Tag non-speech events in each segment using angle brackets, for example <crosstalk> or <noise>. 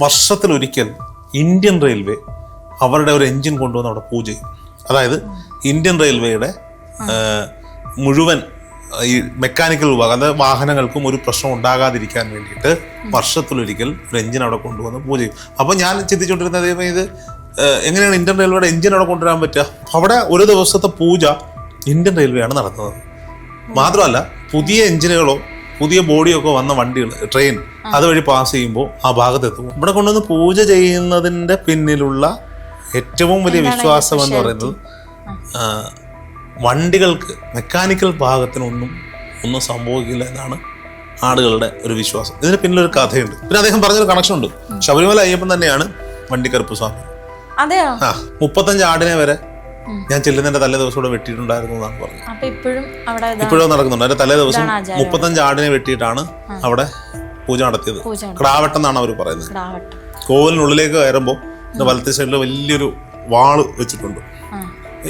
വർഷത്തിലൊരിക്കൽ Indian railway അവരുടെ ഒരു എഞ്ചിൻ കൊണ്ടുവന്ന് അവിടെ പൂജ ചെയ്യും. അതായത് ഇന്ത്യൻ റെയിൽവേയുടെ മുഴുവൻ ഈ മെക്കാനിക്കൽ വിഭാഗം അതായത് വാഹനങ്ങൾക്കും ഒരു പ്രശ്നം ഉണ്ടാകാതിരിക്കാൻ വേണ്ടിയിട്ട് വർഷത്തിലൊരിക്കൽ ഒരു എഞ്ചിൻ അവിടെ കൊണ്ടുവന്ന് പൂജ ചെയ്യും. അപ്പോൾ ഞാൻ ചിന്തിച്ചുകൊണ്ടിരുന്നത് ഇത് എങ്ങനെയാണ് ഇന്ത്യൻ റെയിൽവേയുടെ എഞ്ചിൻ അവിടെ കൊണ്ടുവരാൻ പറ്റുക? അവിടെ ഒരു ദിവസത്തെ പൂജ ഇന്ത്യൻ റെയിൽവേയാണ് നടത്തുന്നത്. മാത്രമല്ല പുതിയ എഞ്ചിനുകളോ പുതിയ ബോഡിയൊക്കെ വന്ന വണ്ടികൾ ട്രെയിൻ അതുവഴി പാസ് ചെയ്യുമ്പോൾ ആ ഭാഗത്തെത്തും. ഇവിടെ കൊണ്ടുവന്ന് പൂജ ചെയ്യുന്നതിന്റെ പിന്നിലുള്ള ഏറ്റവും വലിയ വിശ്വാസം എന്ന് പറയുന്നത് വണ്ടികൾക്ക് മെക്കാനിക്കൽ ഭാഗത്തിനൊന്നും ഒന്നും സംഭവിക്കില്ല എന്നാണ് ആളുകളുടെ ഒരു വിശ്വാസം. ഇതിന് പിന്നിലൊരു കഥയുണ്ട്. പിന്നെ അദ്ദേഹം പറഞ്ഞൊരു കണക്ഷൻ ഉണ്ട്. ശബരിമല അയ്യപ്പൻ തന്നെയാണ് വണ്ടിക്കറുപ്പ് സ്വാമി. അതെയോ? ആ മുപ്പത്തഞ്ച് ആടിനെ വരെ ഞാൻ ചെല്ലുന്നതിന്റെ തലേ ദിവസം ഇവിടെ വെട്ടിയിട്ടുണ്ടായിരുന്നു എന്നാണ് പറഞ്ഞത്. അപ്പൊ ഇപ്പോഴും അവിടെ ഇപ്പോഴും നടക്കുന്നുണ്ട്. അതിന്റെ തലേ ദിവസം. മുപ്പത്തഞ്ച് ആടിനെ വെട്ടിയിട്ടാണ് അവിടെ പൂജ നടത്തിയത്. എന്നാണ് അവർ പറയുന്നത്. കോവിലിനുള്ളിലേക്ക് കയറുമ്പോൾ വലത്തെ സൈഡിൽ വലിയൊരു വാൾ വെച്ചിട്ടുണ്ട്.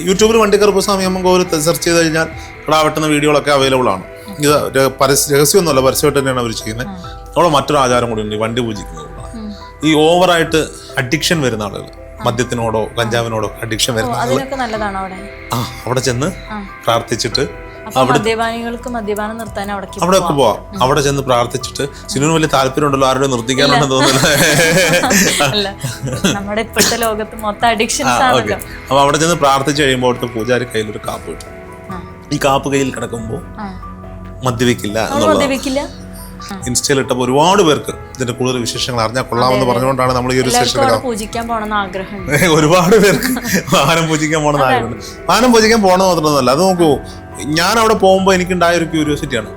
യൂട്യൂബിൽ വണ്ടിക്കറുപ്പ് സ്വാമി അമ്മ കോവിൽ സെർച്ച് ചെയ്ത് കഴിഞ്ഞാൽ കിടാവെട്ടുന്ന വീഡിയോകളൊക്കെ അവൈലബിൾ ആണ്. ഇത് പരസ്യ രഹസ്യമൊന്നുമല്ല പരസ്യമായിട്ട് തന്നെയാണ് അവർ ചെയ്യുന്നത്. അവിടെ മറ്റൊരു ആചാരം കൂടി ഉണ്ട് വണ്ടി പൂജിക്കുന്നത് ഈ ഓവറായിട്ട് അഡിക്ഷൻ വരുന്ന ആളുകൾ മദ്യത്തിനോടോ കഞ്ചാവിനോടോ അഡിക്ഷൻ വരുന്ന ആ അവിടെ ചെന്ന് പ്രാർത്ഥിച്ചിട്ട് മദ്യപാനികൾക്ക് മദ്യപാനം നിർത്താൻ അവിടെ അവിടെയൊക്കെ പോവാം. അവിടെ ചെന്ന് പ്രാർത്ഥിച്ചിട്ട് സിനുവിന് വലിയ താല്പര്യമുണ്ടല്ലോ ആരോടും നിർത്തിക്കാനുണ്ടെന്ന് തോന്നുന്നു <laughs> നമ്മുടെ ഇപ്പോഴത്തെ ലോകത്ത് മൊത്തം അഡിക്ഷൻസ് ആണല്ലോ. അപ്പൊ അവിടെ ചെന്ന് പ്രാർത്ഥിച്ചു കഴിയുമ്പോൾ അവിടുത്തെ പൂജാരി കയ്യിൽ ഒരു കാപ്പ് കിട്ടും. ഈ കാപ്പ് കയ്യിൽ കിടക്കുമ്പോൾ. മദ്യപിക്കില്ല എന്നുള്ളത് ഇൻസ്റ്റയിൽ ഇട്ടപ്പോൾ ഒരുപാട് പേർക്ക് ഇതിന്റെ കൂടുതൽ വിശേഷങ്ങൾ അറിഞ്ഞാൽ കൊള്ളാമെന്ന് പറഞ്ഞുകൊണ്ടാണ് നമ്മൾ ഈ ഒരു സെഷൻ ഒരുപാട് പേർക്ക് വാഹനം പൂജിക്കാൻ പോകണമെന്ന് ആഗ്രഹമുണ്ട്. വാഹനം പൂജിക്കാൻ പോകണമെന്ന് മാത്രമൊന്നുമല്ല അത് നോക്കൂ ഞാൻ അവിടെ പോകുമ്പോൾ എനിക്കുണ്ടായ ഒരു ക്യൂരിയോസിറ്റിയാണ്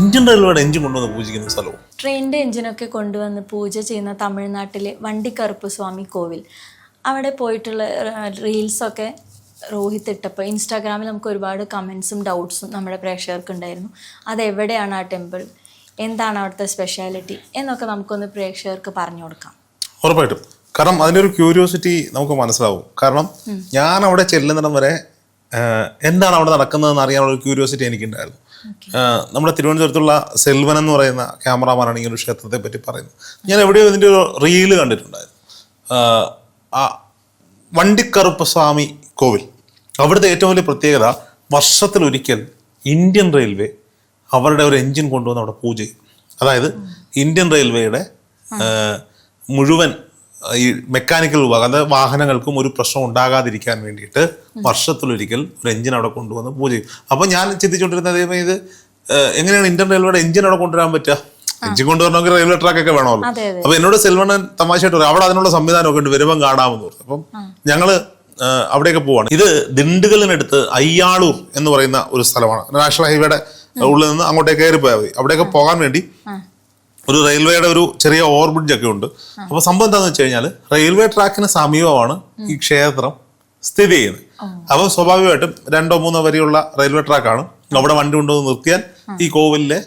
ഇന്ത്യൻ റെയിൽവേയുടെ എഞ്ചിൻ കൊണ്ടുവന്ന് പൂജിക്കുന്ന സ്ഥലവും. ട്രെയിനിന്റെ എഞ്ചിനൊക്കെ കൊണ്ടുവന്ന് പൂജ ചെയ്യുന്ന തമിഴ്നാട്ടിലെ വണ്ടിക്കറുപ്പ് സ്വാമി കോവിൽ. അവിടെ പോയിട്ടുള്ള റീൽസൊക്കെ രോഹിത് ഇട്ടപ്പോൾ ഇൻസ്റ്റാഗ്രാമിൽ നമുക്ക് ഒരുപാട് കമൻസും ഡൗട്ട്സും നമ്മുടെ പ്രേക്ഷകർക്ക് ഉണ്ടായിരുന്നു അതെവിടെയാണ് ആ ടെമ്പിൾ എന്താണ് അവിടുത്തെ സ്പെഷ്യാലിറ്റി എന്നൊക്കെ നമുക്കൊന്ന് പ്രേക്ഷകർക്ക് പറഞ്ഞു കൊടുക്കാം. ഉറപ്പായിട്ടും. കാരണം അതിന്റെ ഒരു ക്യൂരിയോസിറ്റി നമുക്ക് മനസ്സിലാവും. കാരണം ഞാൻ അവിടെ ചെല്ലുന്നിടം വരെ എന്താണ് അവിടെ നടക്കുന്നതെന്ന് അറിയാനുള്ള ഒരു ക്യൂരിയോസിറ്റി എനിക്കുണ്ടായിരുന്നു. നമ്മുടെ തിരുവനന്തപുരത്തുള്ള സെൽവൻ എന്ന് പറയുന്ന ക്യാമറാമാനാണ് ഈ ഒരു ക്ഷേത്രത്തെ പറ്റി പറയുന്നത്. ഞാൻ എവിടെയോ ഇതിന്റെ ഒരു റീൽ കണ്ടിട്ടുണ്ടായിരുന്നു. വണ്ടിക്കറുപ്പ സ്വാമി കോവിൽ. അവിടുത്തെ ഏറ്റവും വലിയ പ്രത്യേകത വർഷത്തിലൊരിക്കൽ ഇന്ത്യൻ റെയിൽവേ അവരുടെ ഒരു എൻജിൻ കൊണ്ടുവന്ന് അവിടെ പൂജ ചെയ്യും. അതായത് ഇന്ത്യൻ റെയിൽവേയുടെ മുഴുവൻ ഈ മെക്കാനിക്കൽ വിഭാഗം അതായത് വാഹനങ്ങൾക്കും ഒരു പ്രശ്നം ഉണ്ടാകാതിരിക്കാൻ വേണ്ടിയിട്ട് വർഷത്തിലൊരിക്കൽ ഒരു എഞ്ചിൻ അവിടെ കൊണ്ടുവന്ന് പൂജ ചെയ്യും. അപ്പോൾ ഞാൻ ചിന്തിച്ചുകൊണ്ടിരുന്നത് ഇത് എങ്ങനെയാണ് ഇന്ത്യൻ റെയിൽവേയുടെ എഞ്ചിൻ അവിടെ കൊണ്ടുവരാൻ പറ്റുക? എഞ്ചിൻ കൊണ്ടുവരണമെങ്കിൽ റെയിൽവേ ട്രാക്ക് ഒക്കെ വേണമല്ലോ. അതെ അതെ. അപ്പൊ എന്നോട് സെൽവണ്ണൻ തമാശയായിട്ട് പറയും അവിടെ അതിനുള്ള സംവിധാനമൊക്കെ ഉണ്ട് വരുമ്പം കാണാമെന്ന് പറഞ്ഞു. അപ്പം ഞങ്ങൾ അവിടെയൊക്കെ പോവാണ്. ഇത് ദിണ്ടുകലിനടുത്ത് അയ്യാളൂർ എന്ന് പറയുന്ന ഒരു സ്ഥലമാണ്. നാഷണൽ ഹൈവേയുടെ ഉള്ളിൽ നിന്ന് അങ്ങോട്ടേക്ക് കയറി പോയാൽ മതി. അവിടെയൊക്കെ പോകാൻ വേണ്ടി ഒരു റെയിൽവേയുടെ ഒരു ചെറിയ ഓവർ ബ്രിഡ്ജ് ഒക്കെ ഉണ്ട്. അപ്പൊ സംഭവം എന്താണെന്ന് വെച്ച് കഴിഞ്ഞാൽ റെയിൽവേ ട്രാക്കിന് സമീപമാണ് ഈ ക്ഷേത്രം സ്ഥിതി ചെയ്യുന്നത്. അപ്പോൾ സ്വാഭാവികമായിട്ടും രണ്ടോ മൂന്നോ വരെയുള്ള റെയിൽവേ ട്രാക്കാണ്. അവിടെ വണ്ടി കൊണ്ടുവന്ന് നിർത്തിയാൽ ഈ കോവിലിലെ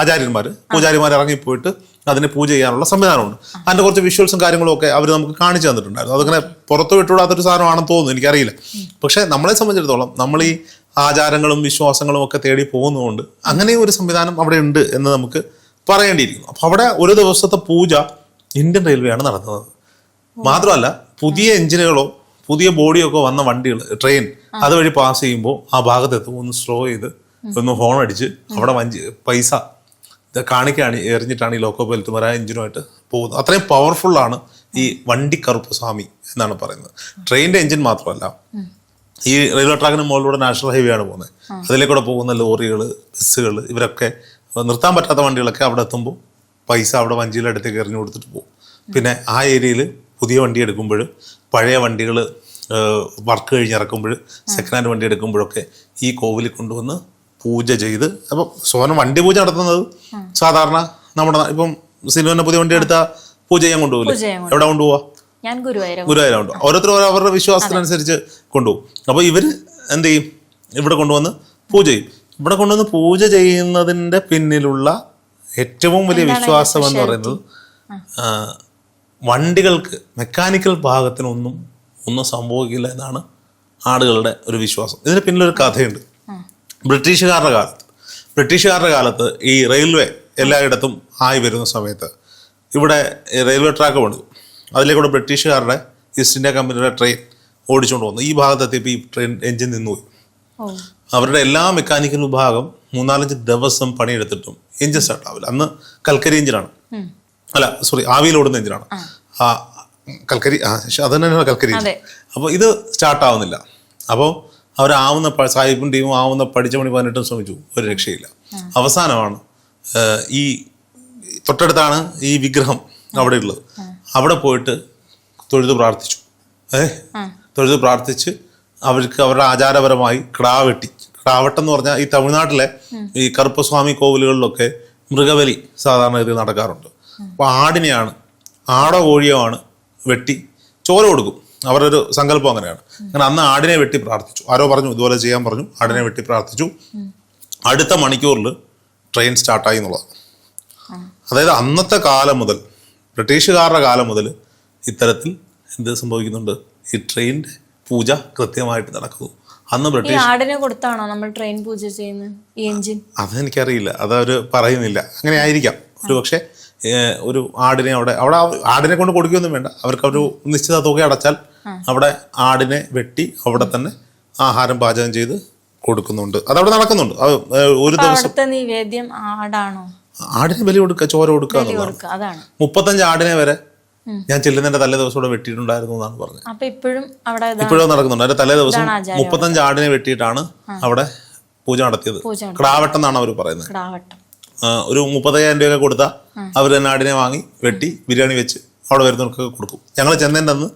ആചാര്യന്മാർ പൂജാരിമാർ ഇറങ്ങിപ്പോയിട്ട് അതിന് പൂജ ചെയ്യാനുള്ള സംവിധാനമുണ്ട്. അതിന്റെ കുറച്ച് വിഷ്വൽസും കാര്യങ്ങളും ഒക്കെ അവർ നമുക്ക് കാണിച്ചു തന്നിട്ടുണ്ടായിരുന്നു. അതങ്ങനെ പുറത്തു വിട്ടുവിടാത്തൊരു സാധനമാണെന്ന് തോന്നുന്നു എനിക്കറിയില്ല. പക്ഷെ നമ്മളെ സംബന്ധിച്ചിടത്തോളം നമ്മൾ ഈ ആചാരങ്ങളും വിശ്വാസങ്ങളും ഒക്കെ തേടി പോകുന്നതുകൊണ്ട് അങ്ങനെ ഒരു സംവിധാനം അവിടെ ഉണ്ട് എന്ന് നമുക്ക് പറയേണ്ടിയിരിക്കുന്നു. അപ്പോൾ അവിടെ ഒരു ദിവസത്തെ പൂജ ഇന്ത്യൻ റെയിൽവേയാണ് നടത്തുന്നത്. മാത്രമല്ല പുതിയ എഞ്ചിനുകളോ പുതിയ ബോഡിയൊക്കെ വന്ന വണ്ടികൾ ട്രെയിൻ അതുവഴി പാസ് ചെയ്യുമ്പോൾ ആ ഭാഗത്തെത്തും. ഒന്ന് സ്ലോ ചെയ്ത് ഒന്ന് ഹോൺ അടിച്ച് അവിടെ വഞ്ചി പൈസ കാണിക്കാണ് എറിഞ്ഞിട്ടാണ് ഈ ലോക്കോ ബെൽറ്റ് ആ എഞ്ചിനുമായിട്ട് പോകുന്നത്. അത്രയും പവർഫുള്ളാണ് ഈ വണ്ടി കറുപ്പ് സ്വാമി എന്നാണ് പറയുന്നത്. ട്രെയിനിന്റെ എഞ്ചിൻ മാത്രമല്ല ഈ റെയിൽവേ ട്രാക്കിന് മുകളിലൂടെ നാഷണൽ ഹൈവേ ആണ് പോകുന്നത് അതിലേക്കൂടെ പോകുന്ന ലോറികൾ ബസ്സുകൾ ഇവരൊക്കെ നിർത്താൻ പറ്റാത്ത വണ്ടികളൊക്കെ അവിടെ എത്തുമ്പോൾ പൈസ അവിടെ വഞ്ചിയുടെ അടുത്തേക്ക് എറിഞ്ഞു കൊടുത്തിട്ട് പോകും. പിന്നെ ആ ഏരിയയിൽ പുതിയ വണ്ടി എടുക്കുമ്പോൾ പഴയ വണ്ടികൾ വർക്ക് കഴിഞ്ഞ് ഇറക്കുമ്പോൾ സെക്കൻഡ് ഹാൻഡ് വണ്ടി എടുക്കുമ്പോഴൊക്കെ ഈ കോവിലിൽ കൊണ്ടുവന്ന് പൂജ ചെയ്ത് അപ്പം സോനം വണ്ടി പൂജ നടത്തുന്നത് സാധാരണ നമ്മുടെ ഇപ്പം സിനിമ പുതിയ വണ്ടി എടുത്താൽ പൂജ ചെയ്യാൻ കൊണ്ടുപോകില്ല? എവിടെ കൊണ്ടുപോവാ? ഞാൻ ഗുരുവായൂരം ഗുരുവായൂരം കൊണ്ടുപോകും ഓരോരുത്തരും ഓരോ അവരുടെ വിശ്വാസത്തിനനുസരിച്ച് കൊണ്ടുപോകും. അപ്പോൾ ഇവർ എന്ത് ചെയ്യും? ഇവിടെ കൊണ്ടുവന്ന് പൂജ ചെയ്യും. ഇവിടെ കൊണ്ടുവന്ന് പൂജ ചെയ്യുന്നതിന്റെ പിന്നിലുള്ള ഏറ്റവും വലിയ വിശ്വാസം എന്ന് പറയുന്നത് വണ്ടികൾക്ക് മെക്കാനിക്കൽ ഭാഗത്തിനൊന്നും ഒന്നും സംഭവിക്കില്ല എന്നാണ് ആളുകളുടെ ഒരു വിശ്വാസം. ഇതിന് പിന്നിലൊരു കഥയുണ്ട്. ബ്രിട്ടീഷുകാരുടെ കാലത്ത്. ബ്രിട്ടീഷുകാരുടെ കാലത്ത് ഈ റെയിൽവേ എല്ലായിടത്തും ആയി വരുന്ന സമയത്ത് ഇവിടെ റെയിൽവേ ട്രാക്ക് പണിതു അതിലേക്കൂടെ ബ്രിട്ടീഷുകാരുടെ ഈസ്റ്റ് ഇന്ത്യ കമ്പനിയുടെ ട്രെയിൻ ഓടിച്ചുകൊണ്ട് വന്നു. ഈ ഭാഗത്തെത്തിയപ്പോൾ ഈ ട്രെയിൻ എഞ്ചിൻ നിന്നുപോയി. അവരുടെ എല്ലാ മെക്കാനിക്കൽ വിഭാഗം മൂന്നാലഞ്ച് ദിവസം പണിയെടുത്തിട്ടും എഞ്ചിൻ സ്റ്റാർട്ട് ആവില്ല. അന്ന് കൽക്കരി എഞ്ചിനാണ് അല്ല സോറി ആവിയിൽ ഓടുന്ന എഞ്ചിനാണ് ആ. കൽക്കരി അത് തന്നെയാണ് കൽക്കരി. അപ്പോൾ ഇത് സ്റ്റാർട്ട് ആവുന്നില്ല. അപ്പോൾ അവരാവുന്ന സാഹിബും ടീമും ആവുന്ന പഠിച്ച പണി പതിനെട്ടും ശ്രമിച്ചു. ഒരു രക്ഷയില്ല. അവസാനമാണ് ഈ തൊട്ടടുത്താണ് ഈ വിഗ്രഹം അവിടെ ഉള്ളത്. അവിടെ പോയിട്ട് തൊഴുത് പ്രാർത്ഥിച്ചു. ഏഹ് തൊഴുത് പ്രാർത്ഥിച്ച് അവർക്ക് അവരുടെ ആചാരപരമായി കിടാവെട്ടി കിടാവട്ടം എന്ന് പറഞ്ഞാൽ ഈ തമിഴ്നാട്ടിലെ ഈ കറുപ്പസ്വാമി കോവിലുകളിലൊക്കെ മൃഗബലി സാധാരണ രീതിയിൽ നടക്കാറുണ്ട്. അപ്പോൾ ആടിനെയാണ് ആടോ കോഴിയോ ആണ് വെട്ടി ചോര കൊടുക്കും. അവരുടെ ഒരു സങ്കല്പം അങ്ങനെയാണ്. അങ്ങനെ അന്ന് ആടിനെ വെട്ടി പ്രാർത്ഥിച്ചു. ആരോ പറഞ്ഞു ഇതുപോലെ ചെയ്യാൻ പറഞ്ഞു. ആടിനെ വെട്ടി പ്രാർത്ഥിച്ചു. അടുത്ത മണിക്കൂറിൽ ട്രെയിൻ സ്റ്റാർട്ടായി എന്നുള്ളതാണ്. അതായത് അന്നത്തെ കാലം മുതൽ ബ്രിട്ടീഷുകാരുടെ കാലം മുതൽ ഇത്തരത്തിൽ എന്ത് സംഭവിക്കുന്നുണ്ട്? ഈ ട്രെയിൻ പൂജ കൃത്യമായിട്ട് നടക്കുന്നു. അന്ന് ബ്രിട്ടീഷ് ആടിനെ കൊടുത്താണോ നമ്മൾ ട്രെയിൻ പൂജ ചെയ്യുന്നത്? ഈ എഞ്ചിൻ അതെനിക്കറിയില്ല. അതവർ പറയുന്നില്ല. അങ്ങനെ ആയിരിക്കാം. ഒരു പക്ഷേ ഒരു ആടിനെ അവിടെ അവിടെ ആടിനെ കൊണ്ട് കൊടുക്കുകയൊന്നും വേണ്ട. അവർക്ക് ഒരു നിശ്ചിത തുക അടച്ചാൽ അവിടെ ആടിനെ വെട്ടി അവിടെ തന്നെ ആഹാരം പാചകം ചെയ്ത് കൊടുക്കുന്നുണ്ട്. അതവിടെ നടക്കുന്നുണ്ട്. ഒരു ദിവസം നിവേദ്യം ആടാണോ? ആടിന് ബലി കൊടുക്കുക ചോര കൊടുക്കുക എന്നുള്ളത് എന്നുള്ളതാണ്. മുപ്പത്തഞ്ച് ആടിനെ വരെ ഞാൻ ചെല്ലുന്നതിന്റെ തലേ ദിവസം ഇവിടെ വെട്ടിയിട്ടുണ്ടായിരുന്നു എന്നാണ് പറഞ്ഞത്. ഇപ്പോഴും ഇപ്പോഴും നടക്കുന്നുണ്ട്. അതിന്റെ തലേ ദിവസം മുപ്പത്തഞ്ച് ആടിനെ വെട്ടിയിട്ടാണ് അവിടെ പൂജ നടത്തിയത്. പൂജ ക്രാവട്ടം എന്നാണ് അവർ പറയുന്നത്. കിടാവട്ടം ഒരു മുപ്പത്തയ്യായിരം രൂപയൊക്കെ കൊടുത്താൽ അവർ തന്നെ ആടിനെ വാങ്ങി വെട്ടി ബിരിയാണി വെച്ച് അവിടെ വരുന്നവർക്ക് കൊടുക്കും. ഞങ്ങൾ ചെന്നതിന്റെ അന്ന്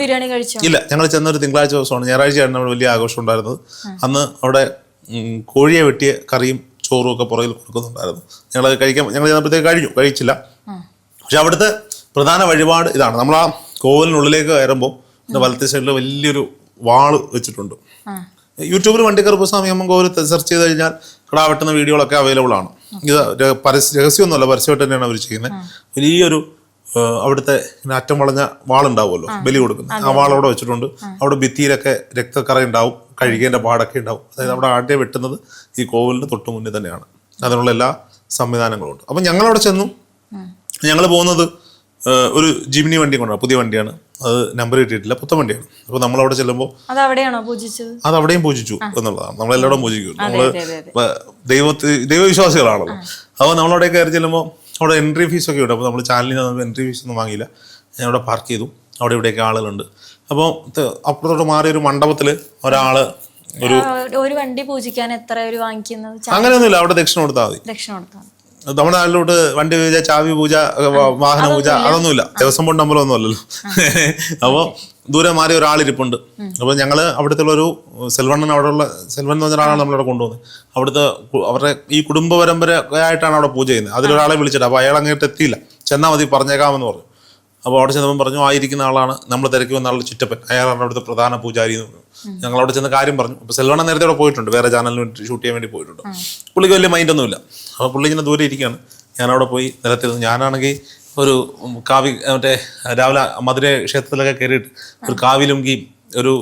ബിരിയാണി കഴിച്ചോ? ഇല്ല ഞങ്ങൾ ചെന്ന ഒരു തിങ്കളാഴ്ച ദിവസമാണ്. ഞായറാഴ്ചയായിരുന്നു അവിടെ വലിയ ആഘോഷം ഉണ്ടായിരുന്നത്. അന്ന് അവിടെ കോഴിയെ വെട്ടിയ കറിയും ചോറും ഒക്കെ പുറകിൽ കൊടുക്കുന്നുണ്ടായിരുന്നു. ഞങ്ങൾ കഴിക്കാൻ ഞങ്ങൾ ചെന്നപ്പോഴത്തേക്ക് കഴിഞ്ഞു കഴിച്ചില്ല. പക്ഷെ അവിടുത്തെ പ്രധാന വഴിപാട് ഇതാണ്. നമ്മൾ ആ കോവിലിനുള്ളിലേക്ക് കയറുമ്പോൾ വലത്തെ സൈഡിൽ വലിയൊരു വാൾ വെച്ചിട്ടുണ്ട്. യൂട്യൂബിൽ വണ്ടിക്കറുപ്പ് സ്വാമി അമ്മ കോവിൽ സെർച്ച് ചെയ്ത് കഴിഞ്ഞാൽ കടാ വെട്ടുന്ന വീഡിയോകളൊക്കെ അവൈലബിൾ ആണ്. ഇത് പരസ്യ രഹസ്യമൊന്നുമല്ല പരസ്യമായിട്ട് തന്നെയാണ് അവർ ചെയ്യുന്നത് വലിയൊരു അവിടുത്തെ അറ്റം വളഞ്ഞ വാളുണ്ടാവുമല്ലോ ബലി കൊടുക്കുന്നത് ആ വാൾ അവിടെ വെച്ചിട്ടുണ്ട്. അവിടെ ഭിത്തിയിലൊക്കെ രക്തക്കറ ഉണ്ടാവും കഴുകേന്റെ പാടൊക്കെ ഉണ്ടാവും. അതായത് അവിടെ ആട്ടെ വെട്ടുന്നത് ഈ കോവിലിന് തൊട്ട് മുന്നിൽ തന്നെയാണ്. അതിനുള്ള എല്ലാ സംവിധാനങ്ങളും ഉണ്ട്. അപ്പം ഞങ്ങളവിടെ ചെന്നു. ഞങ്ങൾ പോകുന്നത് ഒരു ജിമിനി വണ്ടി കൊണ്ടാണ്. പുതിയ വണ്ടിയാണ്. അത് നമ്പർ കിട്ടിയിട്ടില്ല. പുത്തൻ വണ്ടിയാണ്. അപ്പോൾ നമ്മളവിടെ ചെല്ലുമ്പോൾ അത് അവിടെയും പൂജിച്ചു എന്നുള്ളതാണ്. പൂജിക്കും നമ്മൾ ദൈവത്തെ അതെ, അതെ. വ- ദൈവത്തി ദൈവവിശ്വാസികളാണല്ലോ. അപ്പോൾ നമ്മളവിടെ കയറി ചെല്ലുമ്പോൾ അവിടെ എൻട്രി ഫീസ് ഒക്കെ ഉണ്ട്. അപ്പോൾ നമ്മൾ ചാനലിൽ നിന്ന് എൻട്രി ഫീസ് ഒന്നും വാങ്ങിയില്ല. ഞാൻ അവിടെ പാർക്ക് ചെയ്തു. അവിടെ ഇവിടെയൊക്കെ ആളുകളുണ്ട്. അപ്പോൾ അപ്പുറത്തോട്ട് മാറിയ ഒരു മണ്ഡപത്തിൽ ഒരാൾ ഒരു ഒരു വണ്ടി പൂജിക്കാൻ എത്ര ഒരു വാങ്ങിക്കുന്നത് അങ്ങനെയൊന്നുമില്ല അവിടെ ദക്ഷിണ കൊടുത്താൽ മതി. ദക്ഷിണ കൊടുത്താൽ നമ്മുടെ നാട്ടിലോട്ട് വണ്ടി പൂജ ചാവി പൂജ വാഹന പൂജ അതൊന്നുമില്ല. ദിവസം കൊണ്ട് അമ്പലമൊന്നും അല്ലല്ലോ. അപ്പോൾ ദൂരെ മാറി ഒരാളിരിപ്പുണ്ട്. അപ്പോൾ ഞങ്ങൾ അവിടുത്തെ ഒരു സെൽവണ്ണൻ അവിടെ ഉള്ള സെൽവൻ എന്ന് പറഞ്ഞ ഒരാളാണ് നമ്മളവിടെ കൊണ്ടുപോകുന്നത് അവിടുത്തെ അവരുടെ ഈ കുടുംബ പരമ്പരയായിട്ടാണ് അവിടെ പൂജ ചെയ്യുന്നത്. അതിലൊരാളെ വിളിച്ചിട്ട് അപ്പോൾ അയാൾ അങ്ങോട്ട് എത്തിയില്ല. ചെന്നാൽ മതി പറഞ്ഞേക്കാമെന്ന് പറഞ്ഞു. അപ്പോൾ അവിടെ ചെന്നപ്പോൾ പറഞ്ഞു ആയിരിക്കുന്ന ആളാണ് നമ്മൾ തിരക്കി വന്ന ആളുടെ ചിറ്റപ്പൻ. അയാളാണ് അവിടുത്തെ പ്രധാന പൂജാരി എന്ന് പറഞ്ഞു. ഞങ്ങൾ അവിടെ ചെന്ന കാര്യം പറഞ്ഞു. അപ്പോൾ സെൽവണ നേരത്തെ അവിടെ പോയിട്ടുണ്ട്. വേറെ ചാനലിന് വേണ്ടി ഷൂട്ട് ചെയ്യാൻ വേണ്ടി പോയിട്ടുണ്ട്. പുള്ളിക്ക് വലിയ മൈൻഡൊന്നുമില്ല അപ്പോൾ പുള്ളി ഇങ്ങനെ ദൂരെ ഇരിക്കുകയാണ്. ഞാൻ അവിടെ പോയി നിലത്തിരുന്നു. ഞാനാണെങ്കിൽ ഒരു കാവി മറ്റേ രാവിലെ മധുര ക്ഷേത്രത്തിലൊക്കെ കയറിയിട്ട് ഒരു കാവിലുങ്കി ഒരു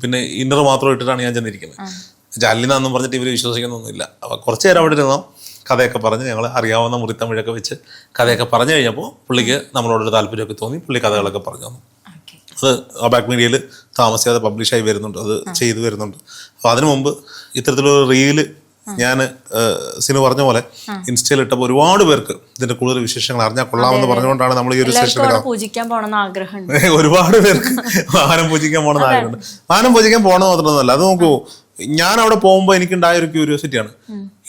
പിന്നെ ഇന്നർ മാത്രം ഇട്ടിട്ടാണ് ഞാൻ ചെന്നിരിക്കുന്നത്. ചല്ലിനാന്നും പറഞ്ഞിട്ട് ഇവർ വിശ്വസിക്കുന്നൊന്നുമില്ല. അപ്പോൾ കുറച്ച് നേരം അവിടെ ഇരുന്നോ കഥയൊക്കെ പറഞ്ഞ് ഞങ്ങൾ അറിയാവുന്ന മുറിത്തമിഴൊക്കെ വെച്ച് കഥയൊക്കെ പറഞ്ഞു കഴിഞ്ഞപ്പോൾ പുള്ളിക്ക് നമ്മളോടൊരു താല്പര്യമൊക്കെ തോന്നി പുള്ളി കഥകളൊക്കെ പറഞ്ഞു തന്നു. അത് ബാക്ക് മീഡിയയിൽ താമസിയാതെ പബ്ലിഷായി വരുന്നുണ്ട് അത് ചെയ്തു വരുന്നുണ്ട്. അപ്പോൾ അതിനു മുമ്പ് ഇത്തരത്തിലൊരു റീൽ ഞാൻ സിനു പറഞ്ഞ പോലെ ഇൻസ്റ്റയിൽ ഇട്ടപ്പോൾ ഒരുപാട് പേർക്ക് ഇതിന്റെ കൂടുതൽ വിശേഷങ്ങൾ അറിഞ്ഞാൽ കൊള്ളാമെന്ന് പറഞ്ഞുകൊണ്ടാണ് നമ്മൾ ഈ ഒരു സെഷൻ <laughs> ഒരുപാട് പേർക്ക് വാഹനം പൂജിക്കാൻ പോകണമെന്ന് ആഗ്രഹമുണ്ട്. വാഹനം പൂജിക്കാൻ പോകണമെന്ന് മാത്രമൊന്നുമല്ല അത് നോക്കൂ ഞാൻ അവിടെ പോകുമ്പോൾ എനിക്കുണ്ടായ ഒരു ക്യൂരിയോസിറ്റിയാണ്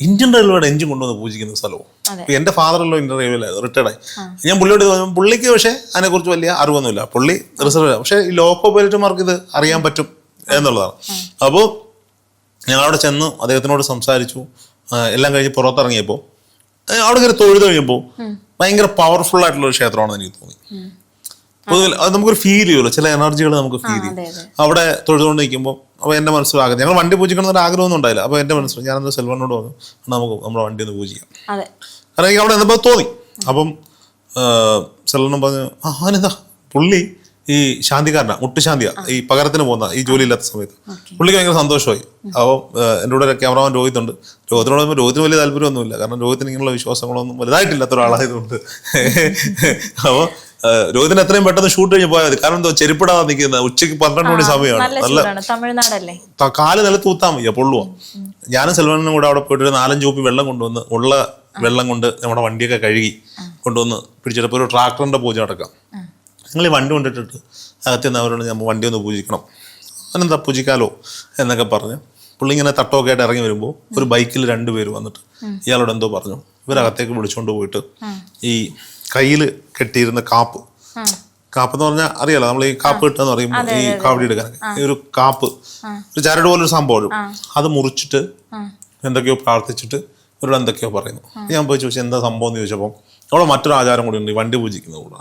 ഇന്ത്യൻ റെയിൽവേയുടെ എഞ്ചിൻ കൊണ്ടുവന്ന് പൂജിക്കുന്ന സ്ഥലവും. എന്റെ ഫാദറല്ലോ ഇന്ത്യൻ റെയിൽവേയിലായിരുന്നു റിട്ടയർഡ് ആയി. ഞാൻ പുള്ളിയോട് പുള്ളിക്ക് പക്ഷേ അതിനെക്കുറിച്ച് വലിയ അറിവൊന്നുമില്ല. പുള്ളി റിസർവ് പക്ഷേ ഈ ലോക്കോ പൈലറ്റുമാർക്ക് ഇത് അറിയാൻ പറ്റും എന്നുള്ളതാണ്. അപ്പോൾ ഞാൻ ഞങ്ങളവിടെ ചെന്ന് അദ്ദേഹത്തിനോട് സംസാരിച്ചു. എല്ലാം കഴിഞ്ഞ് പുറത്തിറങ്ങിയപ്പോൾ അവിടെ കയറി തൊഴുത് കഴിഞ്ഞപ്പോൾ ഭയങ്കര പവർഫുൾ ആയിട്ടുള്ള ഒരു ക്ഷേത്രമാണെന്ന് എനിക്ക് തോന്നി. പൊതുവെ അത് നമുക്കൊരു ഫീൽ ചെയ്യുമല്ലോ ചില എനർജികൾ നമുക്ക് ഫീൽ ചെയ്യും. അവിടെ തൊഴുതുകൊണ്ട് നിൽക്കുമ്പോൾ അപ്പോൾ എന്റെ മനസ്സിലാകും ഞങ്ങൾ വണ്ടി പൂജിക്കണം എന്നൊരു ആഗ്രഹമൊന്നും ഉണ്ടായില്ല. അപ്പോൾ എന്റെ മനസ്സിൽ ഞാനെന്താ സെൽവനോട് പറഞ്ഞു "എന്നാ നമുക്ക് നമ്മുടെ വണ്ടി ഒന്ന് പൂജിക്കാം. കാരണം എനിക്ക് അവിടെ എന്തപ്പോൾ തോന്നി. അപ്പം സെൽവനും പറഞ്ഞു ആ അവനെന്താ പുള്ളി ഈ ശാന്തിക്കാരനാണ് മുട്ടുശാന്തിയാ ഈ പകരത്തിന് പോകുന്ന ഈ ജോലി ഇല്ലാത്ത സമയത്ത്. പുള്ളിക്ക് ഭയങ്കര സന്തോഷമായി. അപ്പോൾ എന്റെ കൂടെ ഒരു ക്യാമറമാൻ രോഹിത്തുണ്ട്. രോഹിത്തിനോട് പറയുമ്പോൾ രോഹിത്തിന് വലിയ താല്പര്യമൊന്നുമില്ല. കാരണം രോഹിത്തിന് ഇങ്ങനെയുള്ള വിശ്വാസങ്ങളൊന്നും വലുതായിട്ടില്ലാത്ത ഒരാളായതുകൊണ്ട്. <laughs> അപ്പോൾ രോഹിത്തിന് എത്രയും പെട്ടെന്ന് ഷൂട്ട് കഴിഞ്ഞ് പോയാൽ മതി. കാരണം എന്തോ ചെരുപ്പിടാതെ നിൽക്കുന്ന ഉച്ചയ്ക്ക് പന്ത്രണ്ട് മണി സമയമാണ്. നല്ല കാൽ നിലത്ത് കുത്താൻ മതി പൊള്ളുവാ. ഞാനും സെൽവനും കൂടെ അവിടെ പോയിട്ട് ഒരു നാലഞ്ച് കൂപ്പി വെള്ളം കൊണ്ടുവന്ന് ഉള്ള വെള്ളം കൊണ്ട് നമ്മുടെ വണ്ടിയൊക്കെ കഴുകി കൊണ്ടുവന്ന് പിടിച്ചെടുപ്പോൾ ഒരു ട്രാക്ടറിന്റെ പൂജ നടക്കാം. നിങ്ങൾ ഈ വണ്ടി കൊണ്ടിട്ടിട്ട് അകത്ത് നിന്ന് അവരോട് നമ്മൾ വണ്ടി ഒന്ന് പൂജിക്കണം. അതെന്താ പൂജിക്കാലോ എന്നൊക്കെ പറഞ്ഞ് പുള്ളി ഇങ്ങനെ തട്ടമൊക്കെ ആയിട്ട് ഇറങ്ങി വരുമ്പോൾ ഒരു ബൈക്കിൽ രണ്ടുപേര് വന്നിട്ട് ഇയാളോട് എന്തോ പറഞ്ഞു. ഇവരകത്തേക്ക് വിളിച്ചുകൊണ്ട് പോയിട്ട് ഈ കയ്യിൽ കെട്ടിയിരുന്ന കാപ്പ്. കാപ്പ് എന്ന് പറഞ്ഞാൽ അറിയാലോ നമ്മൾ ഈ കാപ്പ് കിട്ടുക പറയുമ്പോൾ ഈ കാവടി എടുക്കാൻ. ഈ ഒരു കാപ്പ്. ഒരു ചരട് പോലൊരു സംഭവം. അത് മുറിച്ചിട്ട് എന്തൊക്കെയോ പ്രാർത്ഥിച്ചിട്ട് ഇവരോട് എന്തൊക്കെയോ പറയുന്നു. ഞാൻ പോയി ചോദിച്ചു എന്താ സംഭവം എന്ന് ചോദിച്ചപ്പോൾ അവിടെ മറ്റൊരു ആചാരം കൂടി ഉണ്ട് ഈ വണ്ടി പൂജിക്കുന്ന കൂടെ.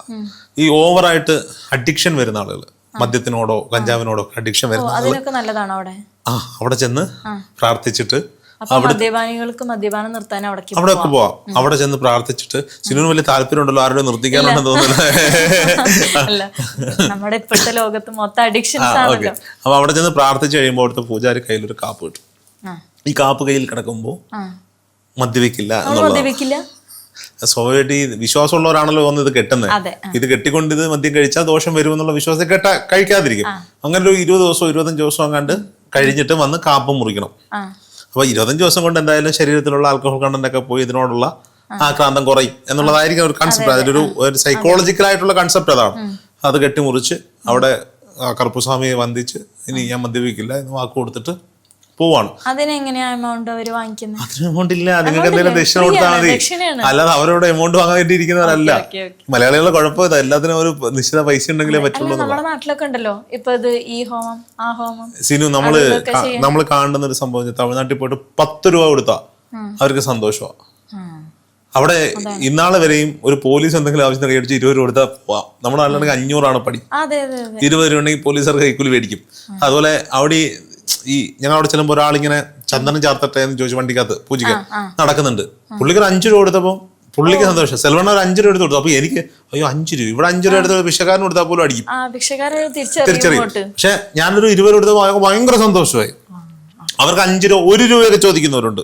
ഈ ഓവറായിട്ട് അഡിക്ഷൻ വരുന്ന ആളുകൾ മദ്യത്തിനോടോ കഞ്ചാവിനോടോ അഡിക്ഷൻ വരുന്ന ആളുകൾ അവിടെ? ആ അവിടെ ചെന്ന് പ്രാർത്ഥിച്ചിട്ട് മദ്യപാനികൾക്ക് മദ്യപാനം നിർത്താൻ അവിടെ ഒക്കെ പോവാം. അവിടെ ചെന്ന് പ്രാർത്ഥിച്ചിട്ട് സിനുവിന് വലിയ താല്പര്യം ഉണ്ടല്ലോ ആരോടും നിർത്തിക്കാനുണ്ടെന്ന് തോന്നുന്നില്ല <laughs> നമ്മുടെ ഇപ്പോഴത്തെ ലോകത്ത് മൊത്തം അഡിക്ഷൻസ് ആണല്ലോ. അപ്പൊ അവിടെ ചെന്ന് പ്രാർത്ഥിച്ചു കഴിയുമ്പോൾ അവിടുത്തെ പൂജാരി കയ്യിൽ ഒരു കാപ്പ് കിട്ടും. ഈ കാപ്പ് കയ്യിൽ കിടക്കുമ്പോൾ എന്നുള്ളതാണ്. മദ്യപിക്കില്ല? സ്വാഭാവികമായിട്ട് ഈ വിശ്വാസമുള്ളവരാണല്ലോ വന്ന് ഇത് കെട്ടുന്നത്. ഇത് കെട്ടിക്കൊണ്ട് ഇത് മദ്യം കഴിച്ചാൽ ദോഷം വരുമെന്നുള്ള വിശ്വാസം കെട്ട കഴിക്കാതിരിക്കും. അങ്ങനെ ഒരു ഇരുപത് ദിവസം ഇരുപത്തഞ്ച് ദിവസം അങ്ങാണ്ട് കഴിഞ്ഞിട്ട് വന്ന് കാപ്പ് മുറിക്കണം. അപ്പൊ ഇരുപത്തഞ്ച് ദിവസം കൊണ്ട് എന്തായാലും ശരീരത്തിലുള്ള ആൽക്കഹോൾ കണ്ടന്റ് ഒക്കെ പോയി ഇതിനോടുള്ള ആക്രാന്തം കുറയും എന്നുള്ളതായിരിക്കും ഒരു കൺസെപ്റ്റ് അതിലൊരു ഒരു സൈക്കോളജിക്കൽ ആയിട്ടുള്ള കൺസെപ്റ്റ് അതാണ്. അത് കെട്ടിമുറിച്ച് അവിടെ കറുപ്പുസ്വാമിയെ വന്ദിച്ച് ഇനി ഞാൻ മദ്യപിക്കില്ല എന്ന് വാക്ക് കൊടുത്തിട്ട് പോവാണ്. അതിനെങ്ങനെയാ എമൗണ്ട് അവർ വാങ്ങിക്കുന്നത് അതിന് എമൗണ്ട് ഇല്ല. നിങ്ങൾക്ക് എന്തെങ്കിലും ദക്ഷിണ കൊടുത്താൽ മതി. അല്ലാതെ അവരോട് എമൗണ്ട് വാങ്ങാൻ വേണ്ടിയിരിക്കുന്നവരല്ല മലയാളികളുടെ കുഴപ്പമില്ല എല്ലാത്തിനും ഒരു നിശ്ചിത പൈസ ഉണ്ടെങ്കിലേ പറ്റുള്ളൂ നമ്മുടെ നാട്ടിലൊക്കെ ഉണ്ടല്ലോ. ഇപ്പൊ ഇത് ഈ ഹോമം ആ ഹോമം സിനു നമ്മൾ നമ്മൾ കാണുന്ന ഒരു സംഭവം തമിഴ്നാട്ടിൽ പോയിട്ട് പത്ത് രൂപ കൊടുത്താ. അവർക്ക് സന്തോഷമാണ് ആ. അവിടെ ഇന്നാളെ വരെയും ഒരു പോലീസ് എന്തെങ്കിലും ആവശ്യത്തിന് കൈയടിച്ച് ഇരുപത് രൂപ കൊടുത്താൽ പോവാം. നമ്മുടെ നാട്ടിലാണെങ്കിൽ അഞ്ഞൂറാണ് പടി. ഇരുപത് രൂപ ഉണ്ടെങ്കിൽ പോലീസുകാർ കൈക്കൂലി മേടിക്കും. അതുപോലെ അവിടെ ഈ- ഞങ്ങൾ അവിടെ ചെല്ലുമ്പോൾ ഒരാളിങ്ങനെ ചന്ദനം ചാർത്തട്ടെ എന്ന് ചോദിച്ചു വണ്ടിക്കകത്ത് പൂജിക്കാൻ നടക്കുന്നുണ്ട്. പുള്ളിക്ക് ഒരു അഞ്ചു രൂപ കൊടുത്തപ്പോൾ പുള്ളിക്ക് സന്തോഷം. സെൽവണ്ണ ഒരു അഞ്ചു രൂപ എടുത്ത് കൊടുത്തു. അപ്പൊ എനിക്ക് അയ്യോ അഞ്ചു രൂപ. ഇവിടെ അഞ്ചു രൂപ എടുത്ത് ഭിക്ഷക്കാരൻ കൊടുത്താൽ പോലും അടിക്കും. തിരിച്ചറിയും പക്ഷെ ഞാനൊരു ഇരുപത് രൂപ എടുത്തപ്പോൾ അയാൾക്ക് ഭയങ്കര സന്തോഷമായി. അവർക്ക് അഞ്ചു രൂപ ഒരു രൂപയൊക്കെ ചോദിക്കുന്നവരുണ്ട്.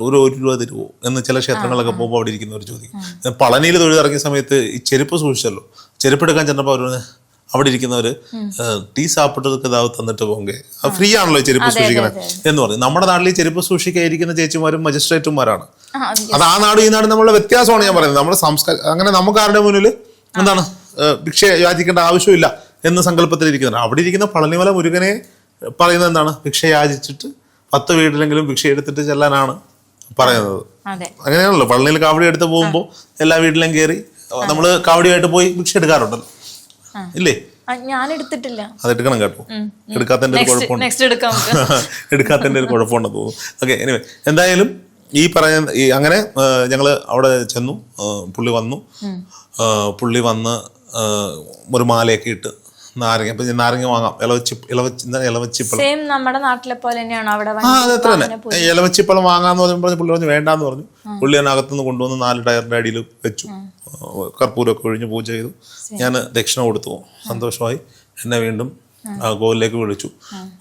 ഒരു ഒരു രൂപ തരുമോ എന്ന് ചില ക്ഷേത്രങ്ങളിലൊക്കെ പോകുമ്പോൾ അവിടെ ഇരിക്കുന്നവർ ചോദിക്കും. പളനിയിൽ തൊഴിലിറങ്ങിയ സമയത്ത് ഈ ചെരുപ്പ് സൂക്ഷിച്ചല്ലോ. ചെരുപ്പ് എടുക്കാൻ ചെന്നപ്പോൾ അവർ അവിടെ ഇരിക്കുന്നവർ ടീ സാപ്പിട്ടതൊക്കെ ഇതാവ് തന്നിട്ട് പോകെ ഫ്രീ ആണല്ലോ ചെരുപ്പ് സൂക്ഷിക്കണം. എന്ന് പറഞ്ഞു നമ്മുടെ നാട്ടിൽ ഈ ചെരുപ്പ് സൂക്ഷിക്കാതിരിക്കുന്ന ചേച്ചിമാരും മജിസ്ട്രേറ്റുമാരാണ്. അത് ആ നാട് ഈ നാട് നമ്മളുടെ വ്യത്യാസമാണ് ഞാൻ പറയുന്നത്. നമ്മുടെ സംസ്കാരം അങ്ങനെ നമുക്ക് ആരുടെ മുന്നിൽ എന്താണ് ഭിക്ഷ യാചിക്കേണ്ട ആവശ്യമില്ല എന്ന് സങ്കല്പത്തിൽ ഇരിക്കുന്നത് അവിടെ ഇരിക്കുന്ന പളനിമല മുരുകനെ പറയുന്നത് എന്താണ്? ഭിക്ഷ യാചിച്ചിട്ട് പത്ത് വീട്ടിലെങ്കിലും ഭിക്ഷ എടുത്തിട്ട് ചെല്ലാനാണ് പറയുന്നത്. അങ്ങനെയാണല്ലോ. പളനിയിൽ കാവടി എടുത്ത് പോകുമ്പോൾ എല്ലാ വീട്ടിലും കയറി നമ്മൾ കാവടിയായിട്ട് പോയി ഭിക്ഷ എടുക്കാറുണ്ടല്ലോ. ഇല്ലേ? ഞാൻ എടുത്തിട്ടില്ല അത് എടുക്കണം കേട്ടോ. എടുക്കാത്തതിന്റെ ഒരു കുഴപ്പമുണ്ട് <laughs> എടുക്കാത്തതിന്റെ ഒരു കുഴപ്പമുണ്ടെന്ന് തോന്നുന്നു. ഓക്കെ എനിവേ എന്തായാലും ഈ പറയുന്ന ഈ അങ്ങനെ ഞങ്ങൾ അവിടെ ചെന്നു. പുള്ളി വന്നു. പുള്ളി വന്ന് ഒരു മാലയൊക്കെ ഇട്ട് നാരങ്ങ ഇപ്പൊ നാരങ്ങ വാങ്ങാം. ഇലവച്ചി ഇളവച്ചി എന്താണ് ഇളവച്ചിപ്പഴം സെയിം നമ്മുടെ നാട്ടിലെ പോലെ തന്നെയാണോ അവിടെ ആ വണ്ടി അത് അത്ര തന്നെ? ഇലവച്ചിപ്പഴം വാങ്ങാന്ന് പറഞ്ഞപ്പോൾ പുള്ളി പറഞ്ഞു വേണ്ടാന്ന് പറഞ്ഞു. പുള്ളി ഞാൻ അകത്തുനിന്ന് കൊണ്ടുവന്ന് നാല് ടയറിന്റെ അടിയിൽ വെച്ചു. കർപ്പൂരമൊക്കെ ഒഴിഞ്ഞ് പൂജ ചെയ്തു. ഞാൻ ദക്ഷിണ കൊടുത്തു. സന്തോഷമായി. എന്നെ വീണ്ടും ഗോലിലേക്ക് വിളിച്ചു.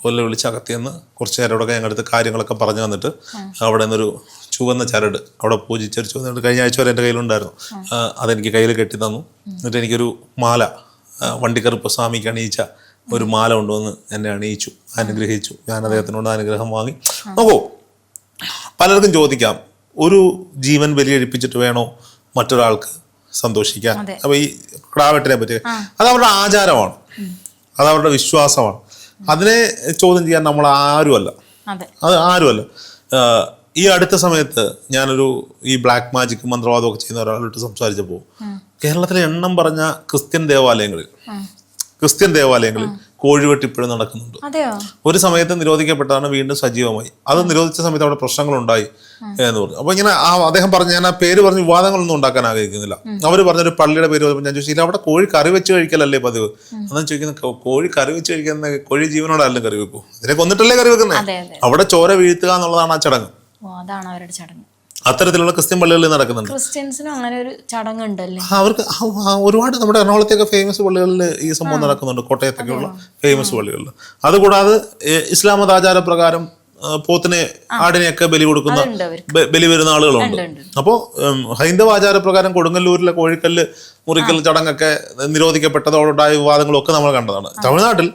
ഗോലിൽ വിളിച്ച് അകത്തിന്ന് കുറച്ച് നേരോടൊക്കെ ഞങ്ങളുടെ അടുത്ത് കാര്യങ്ങളൊക്കെ പറഞ്ഞു തന്നിട്ട് അവിടെ നിന്നൊരു ചുവന്ന ചരട് അവിടെ പൂജിച്ചൊരു ചുവന്ന കഴിഞ്ഞ ആഴ്ച വരെ എന്റെ കയ്യിലുണ്ടായിരുന്നു. അതെനിക്ക് കയ്യിൽ കെട്ടി തന്നു. എന്നിട്ട് എനിക്കൊരു മാല വണ്ടിക്കറുപ്പ് സ്വാമിക്ക് അണിയിച്ച ഒരു മാല കൊണ്ടുവന്ന് എന്നെ അണിയിച്ചു അനുഗ്രഹിച്ചു. ഞാൻ അദ്ദേഹത്തിനോട് അനുഗ്രഹം വാങ്ങി. നോക്കൂ പലർക്കും ചോദിക്കാം ഒരു ജീവൻ ബലിയഴിപ്പിച്ചിട്ട് വേണോ മറ്റൊരാൾക്ക് സന്തോഷിക്കാൻ. അപ്പൊ ഈ കടാവെട്ടിനെ പറ്റി. അത് അവരുടെ ആചാരമാണ്. അത് അവരുടെ വിശ്വാസമാണ്. അതിനെ ചോദ്യം ചെയ്യാൻ നമ്മൾ ആരുമല്ല. അതെ. ആരുമല്ല. ഈ അടുത്ത സമയത്ത് ഞാനൊരു ഈ ബ്ലാക്ക് മാജിക് മന്ത്രവാദം ഒക്കെ ചെയ്യുന്ന ഒരാളോട്ട് സംസാരിച്ചപ്പോൾ കേരളത്തിലെ എണ്ണം പറഞ്ഞ ക്രിസ്ത്യൻ ദേവാലയങ്ങളിൽ ക്രിസ്ത്യൻ ദേവാലയങ്ങളിൽ കോഴിവെട്ട് ഇപ്പോഴും നടക്കുന്നുണ്ട്. ഒരു സമയത്ത് നിരോധിക്കപ്പെട്ടാണ് വീണ്ടും സജീവമായി. അത് നിരോധിച്ച സമയത്ത് അവിടെ പ്രശ്നങ്ങളുണ്ടായി എന്ന് പറഞ്ഞു. അപ്പൊ ഇങ്ങനെ ആ അദ്ദേഹം പറഞ്ഞു ഞാൻ ആ പേര് പറഞ്ഞ് വിവാദങ്ങളൊന്നും ഉണ്ടാക്കാൻ ആഗ്രഹിക്കുന്നില്ല. അവർ പറഞ്ഞൊരു പള്ളിയുടെ പേര് പറഞ്ഞപ്പോൾ ഞാൻ ചോദിച്ചില്ല അവിടെ കോഴി കറി വെച്ച് കഴിക്കലല്ലേ പതിവ്? അന്നാ ചോദിക്കുന്നത് "കോ- കോഴി കറി വെച്ച് കഴിക്കുന്ന കോഴി ജീവനോടല്ലേ കറി വെക്കൂ. ഇതിനെ കൊന്നിട്ടല്ലേ കറി വെക്കുന്നത് അവിടെ ചോര വീഴ്ത്തുക എന്നുള്ളതാണ് ആ ചടങ്ങ്. അതാണ് അവരുടെ ചടങ്ങ്. അത്തരത്തിലുള്ള ക്രിസ്ത്യൻ പള്ളികളിൽ നടക്കുന്നുണ്ട്. ക്രിസ്ത്യൻസിന് അങ്ങനെ ഒരു ചടങ്ങുണ്ടല്ലേ? അവർക്ക് ഒരുപാട് നമ്മുടെ എറണാകുളത്തെയൊക്കെ ഫേമസ് പള്ളികളിൽ ഈ സംഭവം നടക്കുന്നുണ്ട്. കോട്ടയത്തൊക്കെയുള്ള ഫേമസ് പള്ളികളിൽ. അതുകൂടാതെ ഇസ്ലാം മതാചാര പ്രകാരം പോത്തിനെ ആടിനെയൊക്കെ ബലി കൊടുക്കുന്ന ബലി വരുന്ന ആളുകളുണ്ട് അപ്പോൾ ഹൈന്ദവ ആചാരപ്രകാരം കൊടുങ്ങല്ലൂരിലെ കോഴിക്കല്ല് മുറിക്കൽ ചടങ്ങൊക്കെ നിരോധിക്കപ്പെട്ടതോടുണ്ടായ വിവാദങ്ങളൊക്കെ നമ്മൾ കണ്ടതാണ്. തമിഴ്നാട്ടിൽ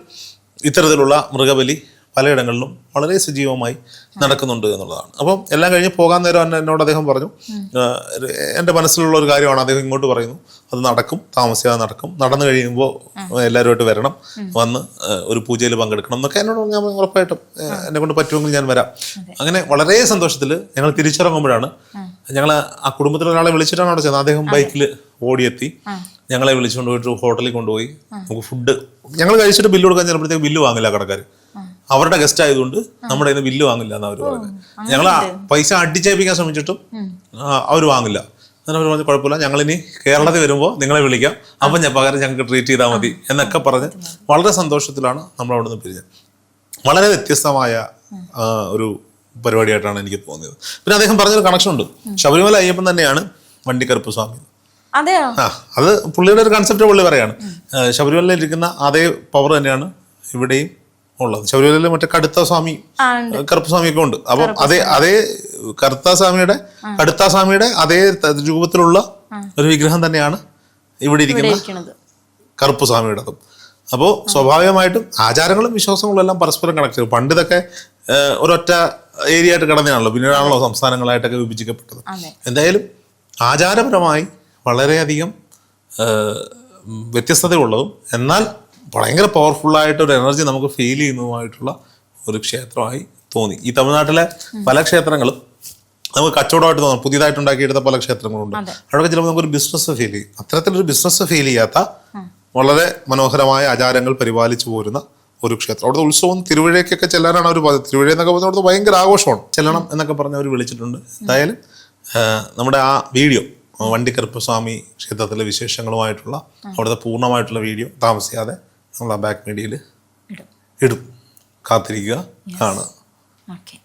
ഇത്തരത്തിലുള്ള മൃഗബലി പലയിടങ്ങളിലും വളരെ സജീവമായി നടക്കുന്നുണ്ട് എന്നുള്ളതാണ്. അപ്പം എല്ലാം കഴിഞ്ഞ് പോകാൻ നേരം തന്നെ എന്നോട് അദ്ദേഹം പറഞ്ഞു എന്റെ മനസ്സിലുള്ള ഒരു കാര്യമാണ് അദ്ദേഹം ഇങ്ങോട്ട് പറയുന്നു. അത് നടക്കും താമസിയാതെ നടക്കും. നടന്നു കഴിയുമ്പോൾ എല്ലാവരുമായിട്ട് വരണം. വന്ന് ഒരു പൂജയിൽ പങ്കെടുക്കണം. എന്നൊക്കെ എന്നോട് ഞാൻ ഉറപ്പായിട്ടും എന്നെ കൊണ്ട് പറ്റുമെങ്കിൽ ഞാൻ വരാം. അങ്ങനെ വളരെ സന്തോഷത്തിൽ ഞങ്ങൾ തിരിച്ചിറങ്ങുമ്പോഴാണ് ഞങ്ങൾ ആ കുടുംബത്തിലെ ഒരാളെ വിളിച്ചിട്ടാണ് അവിടെ ചെന്നത്. അദ്ദേഹം ബൈക്കിൽ ഓടിയെത്തി. ഞങ്ങളെ വിളിച്ചുകൊണ്ട് പോയിട്ട് ഹോട്ടലിൽ കൊണ്ടുപോയി. നമുക്ക് ഫുഡ് ഞങ്ങൾ കഴിച്ചിട്ട് ബില്ല് കൊടുക്കാൻ ചിലപ്പോഴത്തേക്ക് ബില്ല് വാങ്ങില്ല കടക്കാർ അവരുടെ ഗസ്റ്റ് ആയതുകൊണ്ട് നമ്മുടെ കയ്യിൽ ബില്ല് വാങ്ങില്ല എന്ന് അവർ പറയുന്നത് ഞങ്ങൾ പൈസ അടിച്ചേപ്പിക്കാൻ ശ്രമിച്ചിട്ടും അവർ വാങ്ങില്ല. എന്നിട്ട് അവർ പറഞ്ഞു കുഴപ്പമില്ല ഞങ്ങളിനി കേരളത്തിൽ വരുമ്പോൾ നിങ്ങളെ വിളിക്കാം. അപ്പം ഞാൻ പകരം ഞങ്ങൾക്ക് ട്രീറ്റ് ചെയ്താൽ മതി. എന്നൊക്കെ പറഞ്ഞ് വളരെ സന്തോഷത്തിലാണ് നമ്മൾ അവിടെ നിന്ന് പിരിഞ്ഞത്. വളരെ വ്യത്യസ്തമായ ഒരു പരിപാടിയായിട്ടാണ് എനിക്ക് തോന്നിയത്. പിന്നെ അദ്ദേഹം പറഞ്ഞൊരു കണക്ഷൻ ഉണ്ട്. ശബരിമല അയ്യപ്പൻ തന്നെയാണ് വണ്ടിക്കറുപ്പ് സ്വാമി. ആ അത് പുള്ളിയുടെ ഒരു കൺസെപ്റ്റ് പുള്ളി പറയാണ്. ശബരിമലയിൽ ഇരിക്കുന്ന അതേ പവർ തന്നെയാണ് ഇവിടെയും ഉള്ളത്. ശബരിമലയിൽ മറ്റേ കടുത്ത സ്വാമി ആ ഉണ്ട്. കറുപ്പ് സ്വാമിയൊക്കെ ഉണ്ട്. അപ്പം അതേ അതേ കറുത്ത സ്വാമിയുടെ കടുത്ത സ്വാമിയുടെ അതേ രൂപത്തിലുള്ള ഒരു വിഗ്രഹം തന്നെയാണ് ഇവിടെ ഇരിക്കുന്നത്. കറുപ്പ് സ്വാമിയുടേതും. അപ്പോൾ സ്വാഭാവികമായിട്ടും ആചാരങ്ങളും വിശ്വാസങ്ങളും എല്ലാം പരസ്പരം കണക്ട് ചെയ്തു. പണ്ട് ഇതൊക്കെ ഒരൊറ്റ ഏരിയ ആയിട്ട് കിടന്നതാണല്ലോ. പിന്നീടാണല്ലോ സംസ്ഥാനങ്ങളായിട്ടൊക്കെ വിഭജിക്കപ്പെട്ടത്. എന്തായാലും ആചാരപരമായി വളരെയധികം വ്യത്യസ്തതയുള്ളതും. എന്നാൽ ഭയങ്കര പവർഫുള്ളായിട്ട് ഒരു എനർജി നമുക്ക് ഫീൽ ചെയ്യുന്നതുമായിട്ടുള്ള ഒരു ക്ഷേത്രമായി തോന്നി. ഈ തമിഴ്നാട്ടിലെ പല ക്ഷേത്രങ്ങളും നമുക്ക് കച്ചവടമായിട്ട് തോന്നും. പുതിയതായിട്ട് ഉണ്ടാക്കിയെടുത്ത പല ക്ഷേത്രങ്ങളുണ്ട്. അവിടെയൊക്കെ ചിലപ്പോൾ നമുക്കൊരു ബിസിനസ് ഫീൽ ചെയ്യും. അത്തരത്തിലൊരു ബിസിനസ് ഫീൽ ചെയ്യാത്ത വളരെ മനോഹരമായ ആചാരങ്ങൾ പരിപാലിച്ചു പോരുന്ന ഒരു ക്ഷേത്രം. അവിടുത്തെ ഉത്സവം തിരുവഴയ്ക്കൊക്കെ ചെല്ലാനാണ് അവർ പറഞ്ഞത് തിരുവഴ എന്നൊക്കെ പറഞ്ഞാൽ അവിടുത്തെ ഭയങ്കര ആഘോഷമാണ്. ചെല്ലണം എന്നൊക്കെ പറഞ്ഞ് അവർ വിളിച്ചിട്ടുണ്ട്. എന്തായാലും നമ്മുടെ ആ വീഡിയോ വണ്ടിക്കറുപ്പ് സ്വാമി ക്ഷേത്രത്തിലെ വിശേഷങ്ങളുമായിട്ടുള്ള അവിടുത്തെ പൂർണമായിട്ടുള്ള വീഡിയോ താമസിയാതെ നമ്മൾ ആ ബാക്ക് മീഡിയയിൽ ഇടും. കാത്തിരിക്കുക. കാണുക. ഓക്കെ